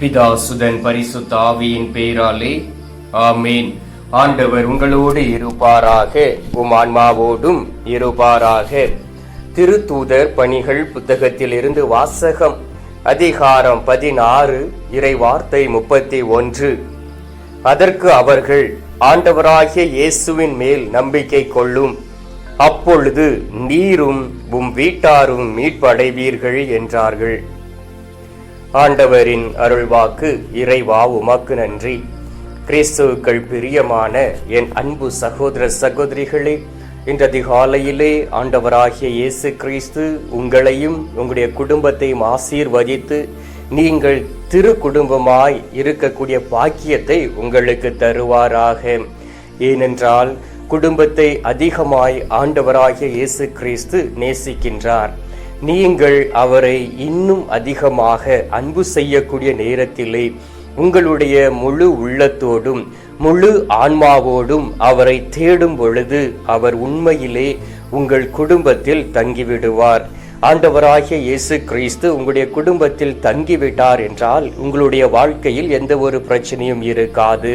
பிதா சுதன் பரிசுத்த ஆவியின் பெயராலே ஆமேன். ஆண்டவர் உங்களோடு இருப்பாராக. உம் ஆன்மாவோடும் இருப்பாராக. திருத்தூதர் பணிகள் புத்தகத்திலிருந்து வாசகம் அதிகாரம் பதினாறு இறை வார்த்தை முப்பத்தி ஒன்று. அதற்கு அவர்கள் ஆண்டவராகிய இயேசுவின் மேல் நம்பிக்கை கொள்ளும். அப்பொழுது நீரும் உம் வீட்டாரும் மீட்படைவீர்கள் என்றார்கள். ஆண்டவரின் அருள்வாக்கு இறைவா உமக்கு நன்றி. கிறிஸ்துவுக்கள் பிரியமான என் அன்பு சகோதர சகோதரிகளே இன்று அதிகாலையிலே ஆண்டவராகிய இயேசு கிறிஸ்து உங்களையும் உங்களுடைய குடும்பத்தையும் ஆசீர்வதித்து நீங்கள் திரு குடும்பமாய் இருக்கக்கூடிய பாக்கியத்தை உங்களுக்கு தருவாராக. ஏனென்றால் குடும்பத்தை அதிகமாய் ஆண்டவராகிய இயேசு கிறிஸ்து நேசிக்கின்றார். நீங்கள் அவரை இன்னும் அதிகமாக அன்பு செய்யக்கூடிய நேரத்திலே உங்களுடைய முழு உள்ளத்தோடும் முழு ஆன்மாவோடும் அவரை தேடும் பொழுது அவர் உண்மையிலே உங்கள் குடும்பத்தில் தங்கிவிடுவார். ஆண்டவராகிய இயேசு கிறிஸ்து உங்களுடைய குடும்பத்தில் தங்கிவிட்டார் என்றால் உங்களுடைய வாழ்க்கையில் எந்த ஒரு பிரச்சனையும் இருக்காது.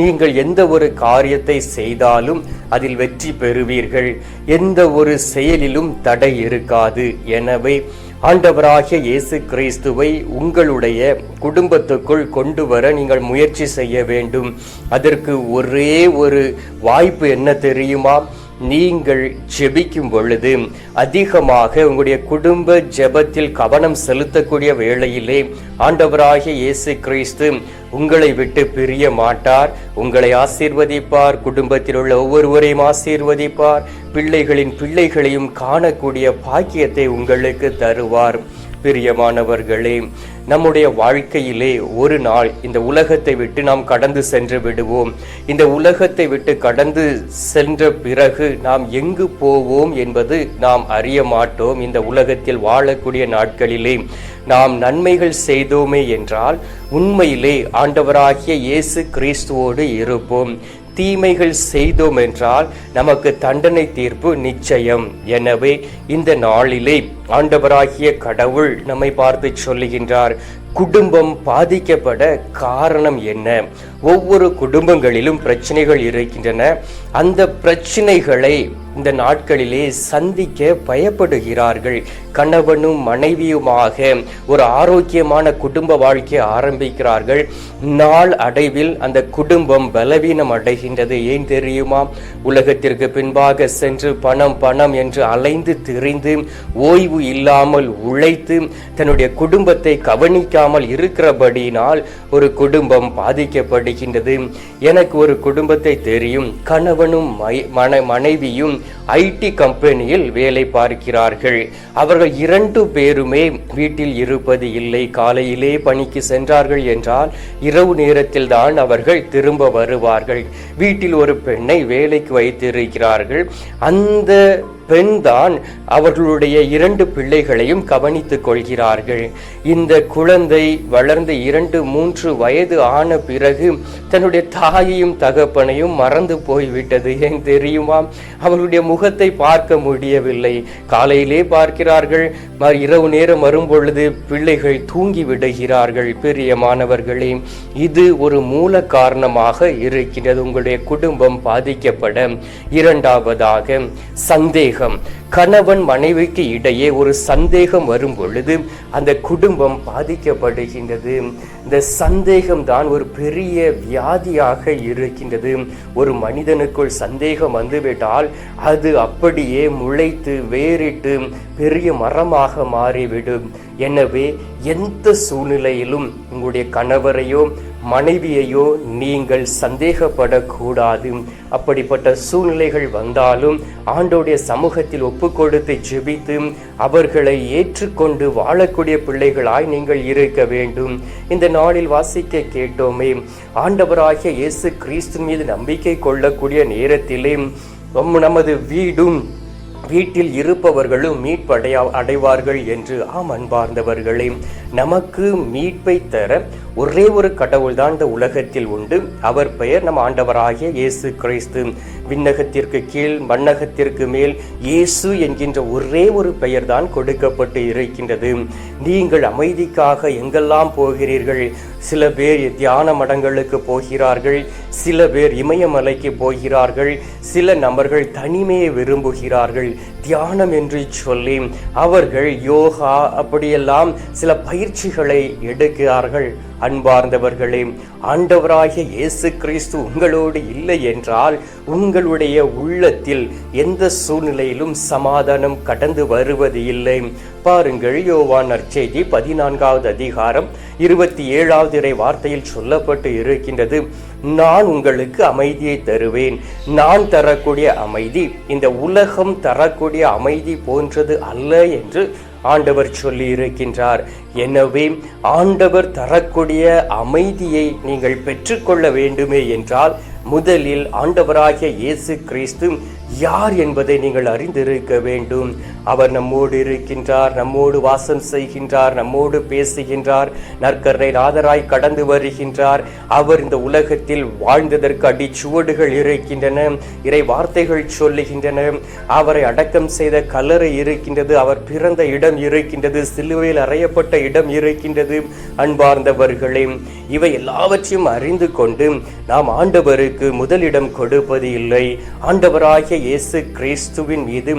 நீங்கள் எந்த ஒரு காரியத்தை செய்தாலும் அதில் வெற்றி பெறுவீர்கள். எந்த ஒரு செயலிலும் தடை இருக்காது. எனவே ஆண்டவராகிய இயேசு கிறிஸ்துவை உங்களுடைய குடும்பத்துக்குள் கொண்டு வர நீங்கள் முயற்சி செய்ய வேண்டும். அதற்கு ஒரே ஒரு வாய்ப்பு என்ன தெரியுமா? நீங்கள் ஜெபிக்கும் பொழுது அதிகமாக உங்களுடைய குடும்ப ஜெபத்தில் கவனம் செலுத்தக்கூடிய வேளையிலே ஆண்டவராகிய இயேசு கிறிஸ்து உங்களை விட்டு பிரிய மாட்டார். உங்களை ஆசீர்வதிப்பார். குடும்பத்தில் உள்ள ஒவ்வொருவரையும் ஆசீர்வதிப்பார். பிள்ளைகளின் பிள்ளைகளையும் காணக்கூடிய பாக்கியத்தை உங்களுக்கு தருவார். பிரியமானவர்களே நம்முடைய வாழ்க்கையிலே ஒரு நாள் இந்த உலகத்தை விட்டு நாம் கடந்து சென்று விடுவோம். இந்த உலகத்தை விட்டு கடந்து சென்ற பிறகு நாம் எங்கு போவோம் என்பது நாம் அறிய மாட்டோம். இந்த உலகத்தில் வாழக்கூடிய நாட்களிலே நாம் நன்மைகள் செய்தோமே என்றால் உண்மையிலே ஆண்டவராகிய இயேசு கிறிஸ்துவோடு இருப்போம். தீமைகள் செய்தோம் என்றால் நமக்கு தண்டனை தீர்ப்பு நிச்சயம். எனவே இந்த நாளிலே ஆண்டவராகிய கடவுள் நம்மை பார்த்து சொல்லுகின்றார் குடும்பம் பாதிக்கப்பட காரணம் என்ன? ஒவ்வொரு குடும்பங்களிலும் பிரச்சனைகள் இருக்கின்றன. அந்த பிரச்சனைகளை இந்த நாட்களிலே சந்திக்க பயப்படுகிறார்கள். கணவனும் மனைவியுமாக ஒரு ஆரோக்கியமான குடும்ப வாழ்க்கையை ஆரம்பிக்கிறார்கள். நாள் அடைவில் அந்த குடும்பம் பலவீனம் அடைகின்றது. ஏன் தெரியுமா? உலகத்திற்கு பின்பாக சென்று பணம் பணம் என்று அலைந்து திரிந்து ஓய்வு இல்லாமல் உழைத்து தன்னுடைய குடும்பத்தை கவனிக்காமல் இருக்கிறபடியினால் ஒரு குடும்பம் பாதிக்கப்படுகின்றது. எனக்கு ஒரு குடும்பத்தை தெரியும். கணவனும் மன மனைவியும் ஐடி கம்பெனியில் வேலை பார்க்கிறார்கள். அவர்கள் இரண்டு பேருமே வீட்டில் இருப்பது இல்லை. காலையிலே பணிக்கு சென்றார்கள் என்றால் இரவு நேரத்தில் தான் அவர்கள் திரும்ப வருவார்கள். வீட்டில் ஒரு பெண்ணை வேலைக்கு வைத்திருக்கிறார்கள். அந்த பெண்தான் அவர்களுடைய இரண்டு பிள்ளைகளையும் கவனித்துக் கொள்கிறார்கள். இந்த குழந்தை வளர்ந்து இரண்டு மூன்று வயது ஆன பிறகு தன்னுடைய தாயையும் தகப்பனையும் மறந்து போய்விட்டது. ஏன் தெரியுமா? அவர்களுடைய முகத்தை பார்க்க முடியவில்லை. காலையிலே பார்க்கிறார்கள். இரவு நேரம் வரும்பொழுது பிள்ளைகள் தூங்கி விடுகிறார்கள். பெரிய மாணவர்களே இது ஒரு மூல காரணமாக இருக்கிறது உங்களுடைய குடும்பம் பாதிக்கப்பட இரண்டாவதாக சந்தேகம். கணவன் மனைவிக்கு இடையே ஒரு சந்தேகம் வரும் பொழுது அந்த குடும்பம் பாதிக்கப்படுகின்றது. இந்த சந்தேகம் தான் ஒரு பெரிய வியாதியாக இருக்கின்றது. ஒரு மனிதனுக்குள் சந்தேகம் வந்துவிட்டால் அது அப்படியே முளைத்து வேறிட்டு பெரிய மரமாக மாறிவிடும். எனவே எந்த சூழ்நிலையிலும் உங்களுடைய கணவரையோ மனைவியையோ நீங்கள் சந்தேகப்படக்கூடாது. அப்படிப்பட்ட சூழ்நிலைகள் வந்தாலும் ஆண்டோடைய சமூகத்தில் ஒப்பு கொடுத்து ஜெபித்து அவர்களை ஏற்றுக்கொண்டு வாழக்கூடிய பிள்ளைகளாய் நீங்கள் இருக்க வேண்டும். இந்த நாளில் வாசிக்க கேட்டோமே ஆண்டவராகிய இயேசு கிறிஸ்து மீது நம்பிக்கை கொள்ளக்கூடிய நேரத்திலே நமது வீடும் வீட்டில் இருப்பவர்களும் மீட்படைய அடைவார்கள் என்று ஆம் அன்பார்ந்தவர்களே நமக்கு மீட்பை தர ஒரே ஒரு கடவுள் தான் இந்த உலகத்தில் உண்டு. அவர் பெயர் நம் ஆண்டவராகிய இயேசு கிறிஸ்து. விண்ணகத்திற்கு கீழ் மண்ணகத்திற்கு மேல் இயேசு என்கின்ற ஒரே ஒரு பெயர் தான் கொடுக்கப்பட்டு இருக்கின்றது. நீங்கள் அமைதிக்காக எங்கெல்லாம் போகிறீர்கள்? சில பேர் தியான மடங்களுக்கு போகிறார்கள். சில பேர் இமயமலைக்கு போகிறார்கள். சில நபர்கள் தனிமையை விரும்புகிறார்கள். தியானம் என்று சொல்லி அவர்கள் யோகா அப்படியெல்லாம் சில பயிற்சிகளை எடுக்கிறார்கள். அன்பார்ந்தவர்களே ஆண்டவராகிய இயேசு கிறிஸ்து உங்களோடு இல்லை என்றால் உங்களுடைய உள்ளத்தில் எந்த சூழ்நிலையிலும் சமாதானம் கடந்து வருவது இல்லை. பாருங்கள் யோவான் நற்செய்தி பதினான்காவது அதிகாரம் இருபத்தி ஏழாவது இறை வார்த்தையில் சொல்லப்பட்டு இருக்கின்றது. நான் உங்களுக்கு அமைதியை தருவேன். நான் தரக்கூடிய அமைதி இந்த உலகம் தரக்கூடிய அமைதி போன்றது அல்ல என்று ஆண்டவர் சொல்லி இருக்கின்றார் எனவே ஆண்டவர் தரக்கூடிய அமைதியை நீங்கள் பெற்றுக்கொள்ள வேண்டுமே என்றால் முதலில் ஆண்டவராகிய இயேசு கிறிஸ்து யார் என்பதை நீங்கள் அறிந்திருக்க வேண்டும். அவர் நம்மோடு இருக்கின்றார் நம்மோடு வாசம் செய்கின்றார் நம்மோடு பேசுகின்றார் நற்கரை நாதராய் கடந்து வருகின்றார். அவர் இந்த உலகத்தில் வாழ்ந்ததற்கு அடிச்சுவடுகள் இருக்கின்றன இறை வார்த்தைகள் சொல்லுகின்றன. அவரை அடக்கம் செய்த கலரை இருக்கின்றது அவர் பிறந்த இடம் இருக்கின்றது சிலுவையில் அறையப்பட்ட இடம் இருக்கின்றது அன்பார்ந்தவர்களே. இவை எல்லாவற்றையும் அறிந்து கொண்டு நாம் ஆண்டவருக்கு முதலிடம் கொடுப்பது இல்லை. ஆண்டவராகிய இயேசு கிறிஸ்துவின் மீது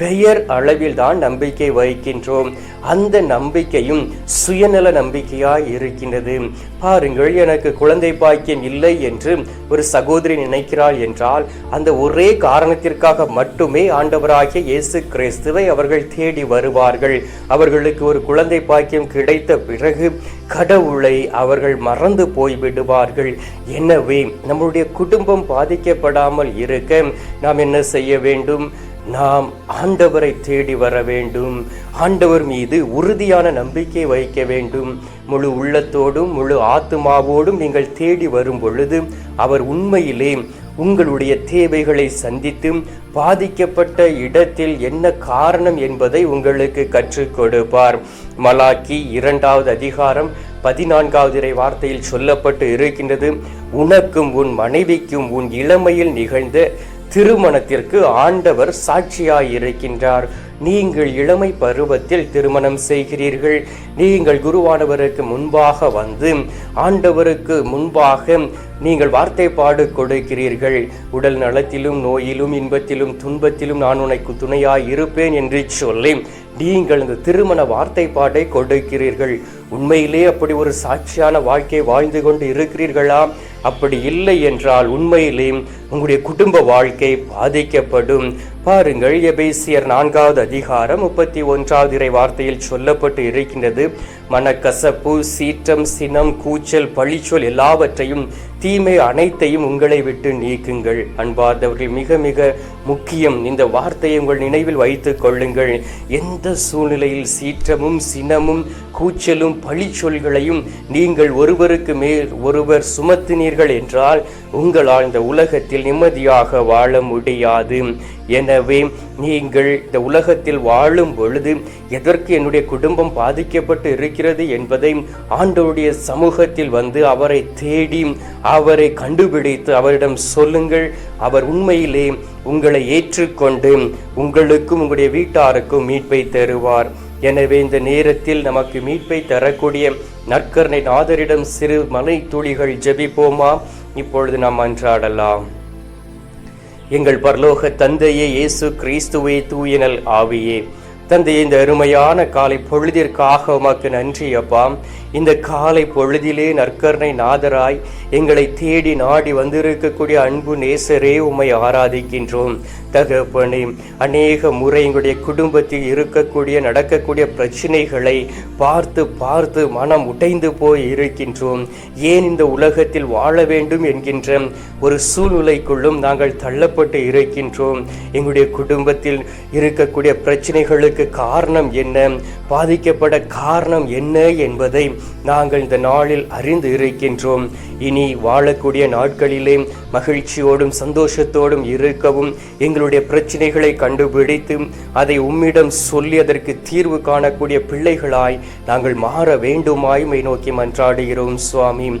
பெயர் அளவில் தான் நம்பிக்கை வைக்கின்றோம் அந்த நம்பிக்கையும் சுயநல நம்பிக்கையாய் இருக்கின்றது. பாருங்கள் எனக்கு குழந்தை பாக்கியம் இல்லை என்று ஒரு சகோதரி நினைக்கிறாள் என்றால் அந்த ஒரே காரணத்திற்காக மட்டுமே ஆண்டவராகிய இயேசு கிறிஸ்துவை அவர்கள் தேடி வருவார்கள். அவர்களுக்கு ஒரு குழந்தை பாக்கியம் கிடைத்த பிறகு கடவுளை அவர்கள் மறந்து போய் விடுவார்கள் எனவே நம்முடைய குடும்பம் பாதிக்கப்படாமல் இருக்க நாம் என்ன செய்ய வேண்டும்? நாம் ஆண்டவரை தேடி வர வேண்டும். ஆண்டவர் மீது உறுதியான நம்பிக்கை வைக்க வேண்டும். முழு உள்ளத்தோடும் முழு ஆத்துமாவோடும் நீங்கள் தேடி வரும் பொழுது அவர் உண்மையிலே உங்களுடைய தேவைகளை சந்தித்து பாதிக்கப்பட்ட இடத்தில் என்ன காரணம் என்பதை உங்களுக்கு கற்றுக் கொடுப்பார். மலாக்கி இரண்டாவது அதிகாரம் பதினான்காவது இறை வார்த்தையில் சொல்லப்பட்டு இருக்கின்றது உனக்கும் உன் மனைவிக்கும் உன் இளமையில் நிகழ்ந்த திருமணத்திற்கு ஆண்டவர் சாட்சியாயிருக்கின்றார். நீங்கள் இளமை பருவத்தில் திருமணம் செய்கிறீர்கள். நீங்கள் குருவானவருக்கு முன்பாக வந்து ஆண்டவருக்கு முன்பாக நீங்கள் வார்த்தைப்பாடு கொடுக்கிறீர்கள். உடல் நலத்திலும் நோயிலும் இன்பத்திலும் துன்பத்திலும் நான் உனக்கு துணையாய் இருப்பேன் என்று சொல்லி நீங்கள் இந்த திருமண வார்த்தைப்பாட்டை கொடுக்கிறீர்கள். உண்மையிலே அப்படி ஒரு சாட்சியான வாழ்க்கை வாழ்ந்து கொண்டு இருக்கிறீர்களா? அப்படி இல்லை என்றால் உண்மையிலேயும் உங்களுடைய குடும்ப வாழ்க்கை பாதிக்கப்படும். பாருங்கள் எபேசியர் நான்காவது அதிகாரம் முப்பத்தி ஒன்றாவது இறை வார்த்தையில் சொல்லப்பட்டு இருக்கின்றது. மனக்கசப்பு சீற்றம் சினம் கூச்சல் பழிச்சொல் எல்லாவற்றையும் தீமை அனைத்தையும் உங்களை விட்டு நீக்குங்கள். அன்பார்ந்தவர்கள் மிக மிக முக்கியம். இந்த வார்த்தையை உங்கள் நினைவில் வைத்துக் கொள்ளுங்கள். எந்த சூழ்நிலையில் சீற்றமும் சினமும் கூச்சலும் பழிச்சொல்களையும் நீங்கள் ஒருவருக்கு மேல் ஒருவர் சுமத்தினீர்கள் என்றால் உங்களால் இந்த உலகத்தில் நிம்மதியாக வாழ முடியாது. எனவே நீங்கள் இந்த உலகத்தில் வாழும் பொழுது எதற்கு என்னுடைய குடும்பம் பாதிக்கப்பட்டு இருக்கிறது என்பதை ஆண்டவருடைய சமூகத்தில் வந்து அவரை தேடி அவரை கண்டுபிடித்து அவரிடம் சொல்லுங்கள். அவர் உண்மையிலே உங்களை ஏற்றுக்கொண்டு உங்களுக்கும் உங்களுடைய வீட்டாருக்கும் மீட்பை தருவார். எனவே இந்த நேரத்தில் நமக்கு மீட்பை தரக்கூடிய நற்கரணை நாதரிடம் சிறு மலை துளிகள் ஜெபிப்போமா? இப்பொழுது நாம் அன்றாடலாம். எங்கள் பரலோக தந்தையே இயேசு கிறிஸ்துவே தூயனல் ஆவியே. தந்தை இந்த அருமையான காலை பொழுதிற்காக உமக்கு நன்றி அப்பா. இந்த காலை பொழுதிலே நற்கர்ணை நாதராய் எங்களை தேடி நாடி வந்திருக்கக்கூடிய அன்பு நேசரே உம்மை ஆராதிக்கின்றோம். தகப்பனே அநேக முறை எங்களுடைய குடும்பத்தில் இருக்கக்கூடிய நடக்கக்கூடிய பிரச்சனைகளை பார்த்து பார்த்து மனம் உடைந்து போய் இருக்கின்றோம். ஏன் இந்த உலகத்தில் வாழ வேண்டும் என்கின்ற ஒரு சூழ்நிலைக்குள்ளும் நாங்கள் தள்ளப்பட்டு இருக்கின்றோம். எங்களுடைய குடும்பத்தில் இருக்கக்கூடிய பிரச்சனைகளுக்கு காரணம் என்ன? பாதிக்கப்பட காரணம் என்ன என்பதை நாங்கள் இந்த நாளில் அறிந்து இருக்கின்றோம். இனி வாழக்கூடிய நாட்களிலே மகிழ்ச்சியோடும் சந்தோஷத்தோடும் இருக்கவும் எங்களுடைய பிரச்சனைகளை கண்டுபிடித்து அதை உம்மிடம் சொல்லி அதற்கு தீர்வு காணக்கூடிய பிள்ளைகளாய் நாங்கள் மாற வேண்டுமாய்மை நோக்கி மன்றாடுகிறோம் சுவாமி.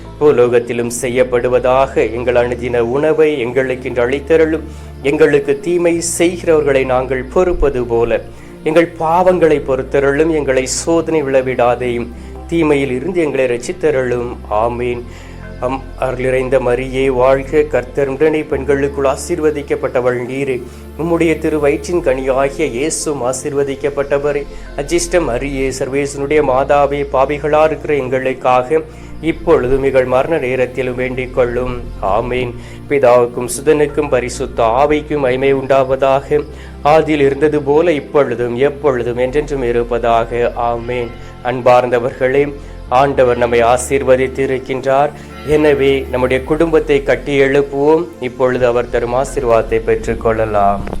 பூலோகத்திலும் செய்யப்படுவதாக எங்கள் அணுதின உணவை எங்களுக்கு இன்று அளித்தருளும். எங்களுக்கு தீமை செய்கிறவர்களை நாங்கள் பொறுப்பது போல. எங்கள் பாவங்களை பொறுத்தருளும். எங்களை சோதனை விளவிடாதையும். தீமையில் இருந்து எங்களை ரசித்தருளும் ஆமீன். அம் அருளிறைந்த மரியே வாழ்க கர்த்தர் உடனே பெண்களுக்குள் ஆசீர்வதிக்கப்பட்டவள் நீரே. உம்முடைய திரு வயிற்றின் கனியாகிய இயேசும் ஆசீர்வதிக்கப்பட்டவரே. அஜிஷ்டம் அரியே சர்வேசனுடைய மாதாவே பாவிகளா இருக்கிற எங்களுக்காக இப்பொழுது மிகள் மரண நேரத்திலும் வேண்டிக் கொள்ளும். ஆமீன். பிதாவுக்கும் சுதனுக்கும் பரிசுத்த ஆவிக்கும் மைமை உண்டாவதாக. ஆதியில் இருந்தது போல இப்பொழுதும் எப்பொழுதும் என்றென்றும் இருப்பதாக. ஆமேன். அன்பார்ந்தவர்களே ஆண்டவர் நம்மை ஆசீர்வதித்து இருக்கின்றார் எனவே நம்முடைய குடும்பத்தை கட்டி எழுப்புவோம். இப்பொழுது அவர் தரும் ஆசீர்வாதத்தை பெற்றுக்கொள்ளலாம்